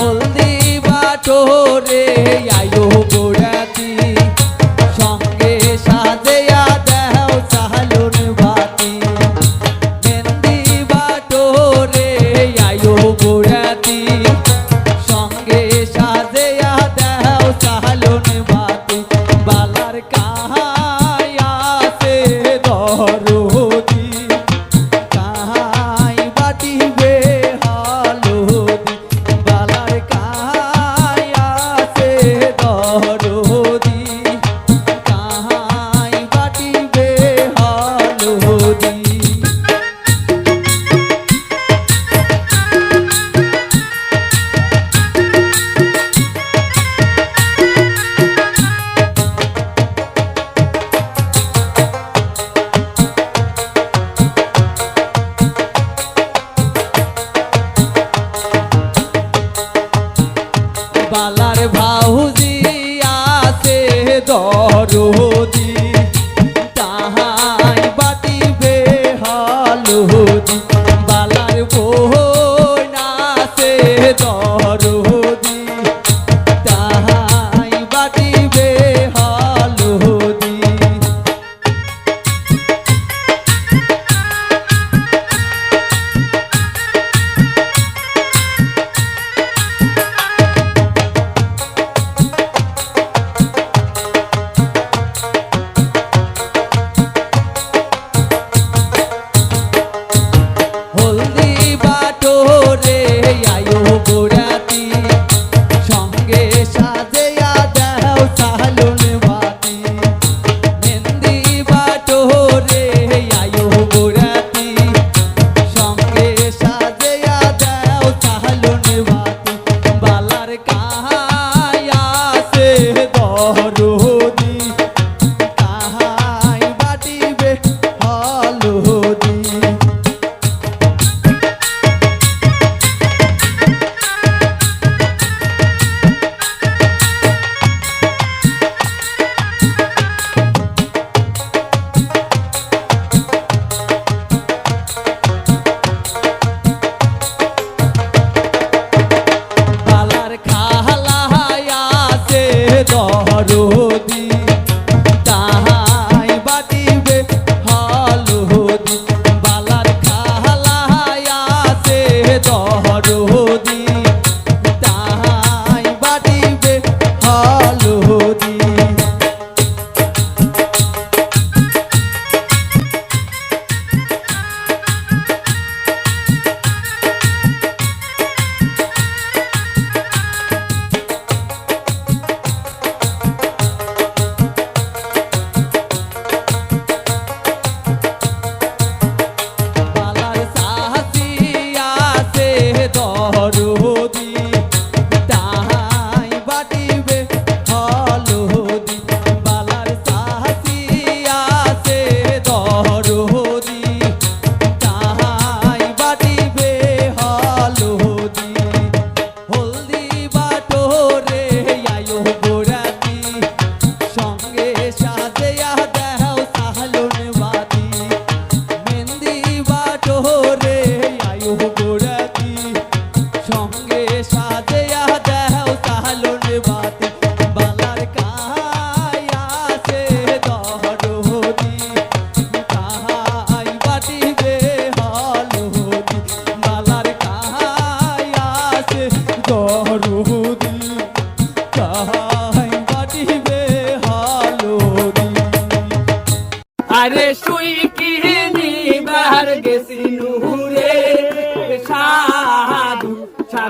হলদি বা চোরে আই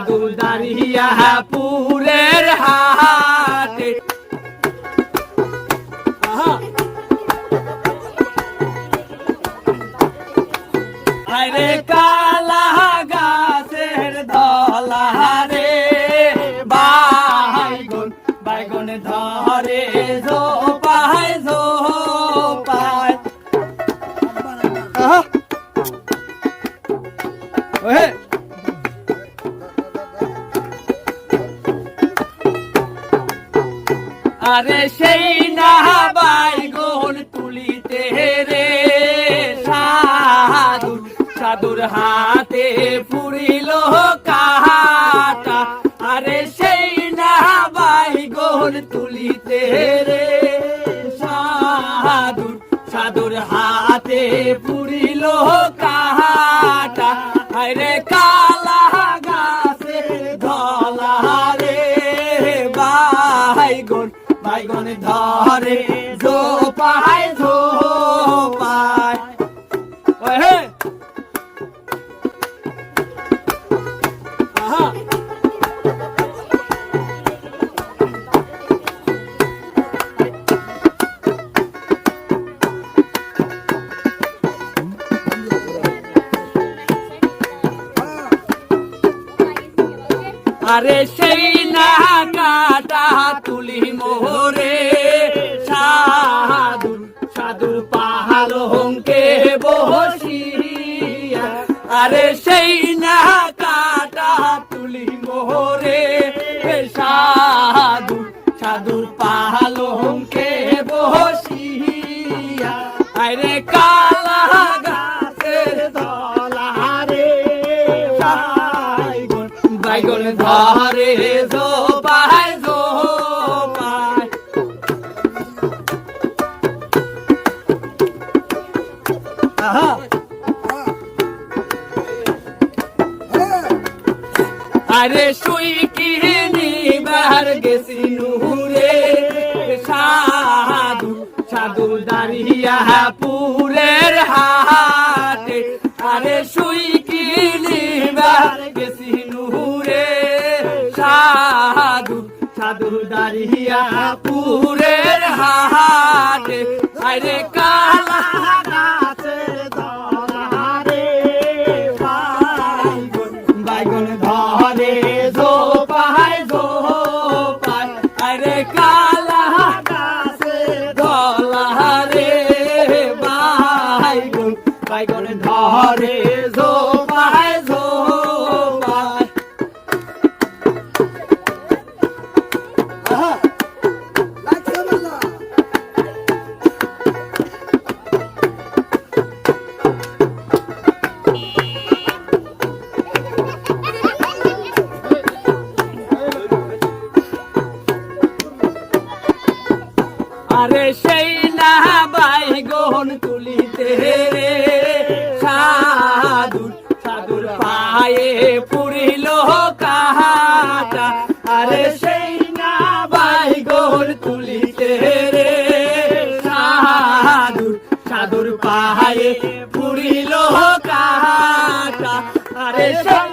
দুলদারিয়া পুরের হাটে। আরে কা আরে সেই না বাই গোল তুলিতে রে। সাধুর সাধুর হাতে পুরিল কাহাটা। আরে সেই না বাই গোল তুলিতে রে। সাধুর সাধুর হাতে পুরিল কাহা আরে সেই না কাটা তুলি মোহরে। সাধুর সাধুর পাহাড় হংকে বসিয়া আরে সেই না কাটা তুলি মোরে সাধুর সাধুর পাহাড় হংকে বসিয়া আরে কালা ধরে জো পায় জো আরে শুই কি নিবার গেছি নুরে সাধু সাধু দাঁড়িয়া পুরের হাটে আরে শুই সাধু দাঁড়িয়া পুরের হাট। আরে কালা গাছের আরে সেই না বাইগন তুলিতে রে সাধুর সাধুর পায়ে পুরিল কাহাটা। আরে সেই না বাইগন তুলিতে রে সাধুর সাধুর পায়ে পুরিল কাহাটা। আরে সেই